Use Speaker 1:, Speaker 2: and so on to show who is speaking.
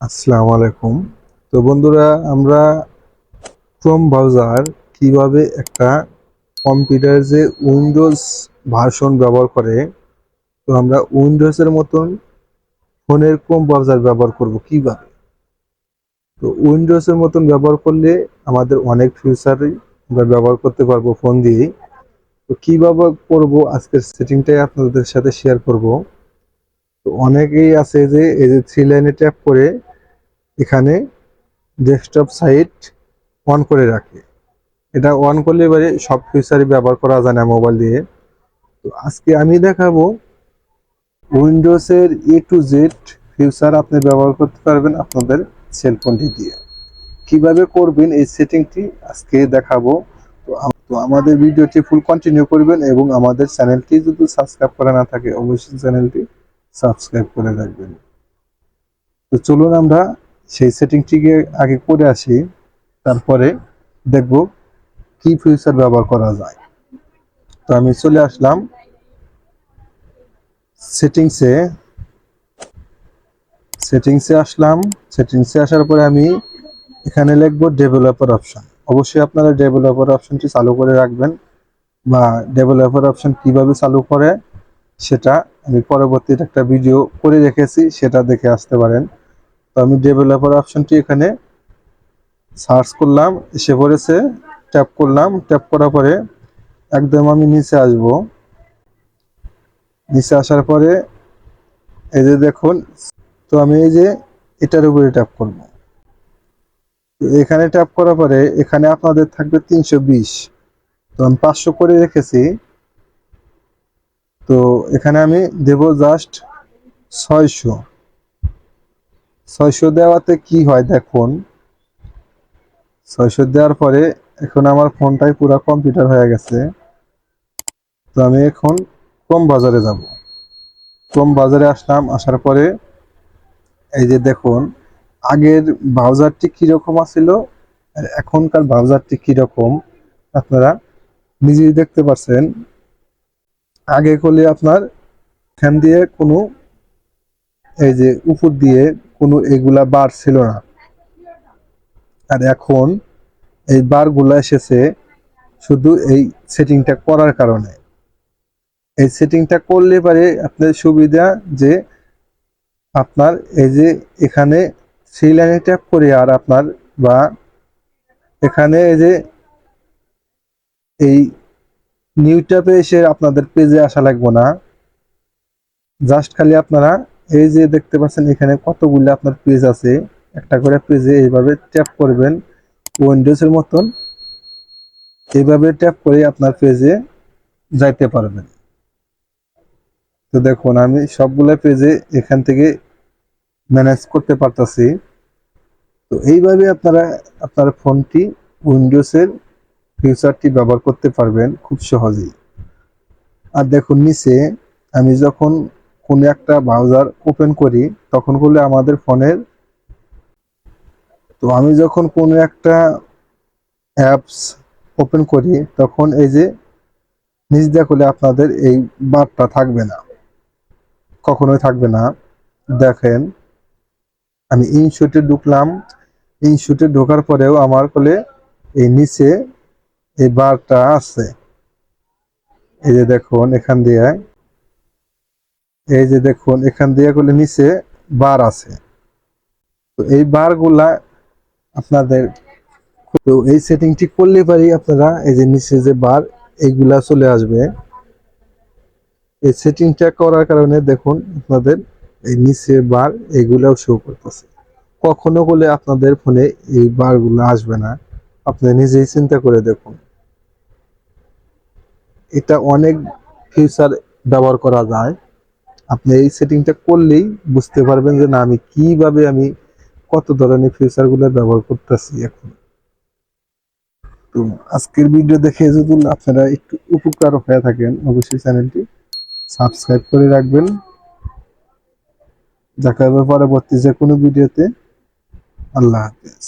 Speaker 1: আসসালামু আলাইকুম। তো বন্ধুরা, আমরা ক্রোম ব্রাউজার কীভাবে একটা কম্পিউটার যে উইন্ডোজ ভার্সন ব্যবহার করে, তো আমরা উইন্ডোজের মতন ফোনের ক্রোম ব্রাউজার ব্যবহার করব কীভাবে? তো উইন্ডোজের মতন ব্যবহার করলে আমাদের অনেক ফিউচারই আমরা ব্যবহার করতে পারব ফোন দিয়েই তো কীভাবে করব? আজকের সেটিংটাই আপনাদের সাথে শেয়ার করব। তো অনেকেই আছে যে, এই যে থ্রি লাইনে ট্যাপ করে এখানে ডেস্কটপ সাইট অন করে রাখে। এটা অন করলে এবারে সব ফিচারই ব্যবহার করা যায় না মোবাইল দিয়ে। তো আজকে আমি দেখাবো উইন্ডোজের এ টু জেড ফিউচার আপনি ব্যবহার করতে পারবেন আপনাদের সেলফোনটি দিয়ে। কীভাবে করবেন এই সেটিংটি আজকে দেখাবো। তো আমাদের ভিডিওটি ফুল কন্টিনিউ করবেন এবং আমাদের চ্যানেলটি যদি সাবস্ক্রাইব করা না থাকে, অবশ্যই চ্যানেলটি সাবস্ক্রাইব করে রাখবেন। তো চলুন আমরা সেই সেটিংটিকে আগে করে আসি, তারপরে দেখব কি ফিউচার ব্যবহার করা যায়। তো আমি চলে আসলাম সেটিংসে। সেটিংসে আসলাম, সেটিংসে আসার পরে আমি এখানে লিখব ডেভেলপার অপশন অবশ্যই আপনারা ডেভেলপার অপশনটি চালু করে রাখবেন বা ডেভেলপার অপশন কীভাবে চালু করে সেটা আমি পরবর্তীতে একটা ভিডিও করে রেখেছি সেটা দেখে আসতে পারেন। তো আমি ডেভেলপার অপশনটি এখানে সার্চ করলাম, এসে পড়েছে ট্যাপ করলাম। ট্যাপ করার পরে একদম আমি নিচে আসব। নিচে আসার পরে এই যে দেখুন, তো আমি এই যে এটার উপরে ট্যাপ করব। এখানে ট্যাপ করার পরে এখানে আপনাদের থাকবে তিনশো বিশ। তো আমি পাঁচশো করে রেখেছি। তো এখানে আমি দেব জাস্ট ছয়শো। ছয়শো দেওয়াতে কি হয় দেখুন। ছয়শো দেওয়ার পরে এখন আমার ফোনটাই পুরো কম্পিউটার হয়ে গেছে। তো আমি এখন ক্রোম বাজারে যাব। ক্রোম বাজারে আসলাম, আসার পরে এই যে দেখুন, আগের ব্রাউজারটি কীরকম আছিল এখনকার ব্রাউজারটি কীরকম, আপনারা নিজেই দেখতে পাচ্ছেন আগে করলে আপনার এখান দিয়ে কোনো এই যে উপর দিয়ে কোনো এগুলা বার ছিল না। আর এখন এই বারগুলো এসেছে শুধু এই সেটিংটা করার কারণে। এই সেটিংটা করলে পারে আপনার সুবিধা যে আপনার এই যে এখানে সেই লাইনে ট্যাপ করে আর আপনার বা এখানে এই যে এই নিউ ট্যাপে এসে আপনাদের পেজে আসা লাগবে না। জাস্ট খালি আপনারা এই যে দেখতে পাচ্ছেন এখানে কতগুলো আপনার পেজ আছে, একটা করে পেজে এইভাবে ট্যাপ করবেন উইন্ডোজের মতন, এইভাবে ট্যাপ করে আপনার পেজে যাইতে পারবেন। তো দেখুন, আমি সবগুলো পেজে এখান থেকে ম্যানেজ করতে পারতাছি। তো এইভাবে আপনারা, আপনার ফোনটি উইন্ডোজের ফিউচারটি ব্যবহার করতে পারবেন খুব সহজেই। আর দেখুন, নিচে আমি যখন কোনো একটা ব্রাউজার ওপেন করি, তখন করলে আমাদের ফোনের তো আমি যখন কোনো একটা অ্যাপস ওপেন করি, তখন এই যে নিচ করলে আপনাদের এই বারটা থাকবে না। কখনোই থাকবে না। দেখেন, আমি ইনশুটে ঢুকলাম। ইনশুটে ঢোকার পরেও আমার কোলে এই নিচে এই বারটা আছে। এই যে দেখুন, এখান দিয়ে। এই যে দেখুন, এখান দিয়ে করলে নিচে বার আছে। তো এই বারগুলা আপনাদের তো এই সেটিংটি করলে পারি আপনারা, এই যে নিচে যে বার, এইগুলা চলে আসবে। এই সেটিংটা করার কারণে দেখুন, আপনাদের এই নিচে বার এগুলাও শো করতেছে। কখনো করলে আপনাদের ফোনে এই বারগুলো আসবে না। আপনি নিজেই চিন্তা করে দেখুন। এটা অনেক ফিউচার ব্যবহার করা যায়। আপনি এই সেটিংটা করলেই বুঝতে পারবেন যে না, আমি কীভাবে আমি কত ধরনের ফিউচারগুলো ব্যবহার করতেছি এখন। তো আজকের ভিডিও দেখে যদি আপনারা একটু উপকার হয়ে থাকেন, অবশ্যই চ্যানেলটি সাবস্ক্রাইব করে রাখবেন। দেখা হবে পরবর্তী যে কোনো ভিডিওতে আল্লাহ হাফেজ।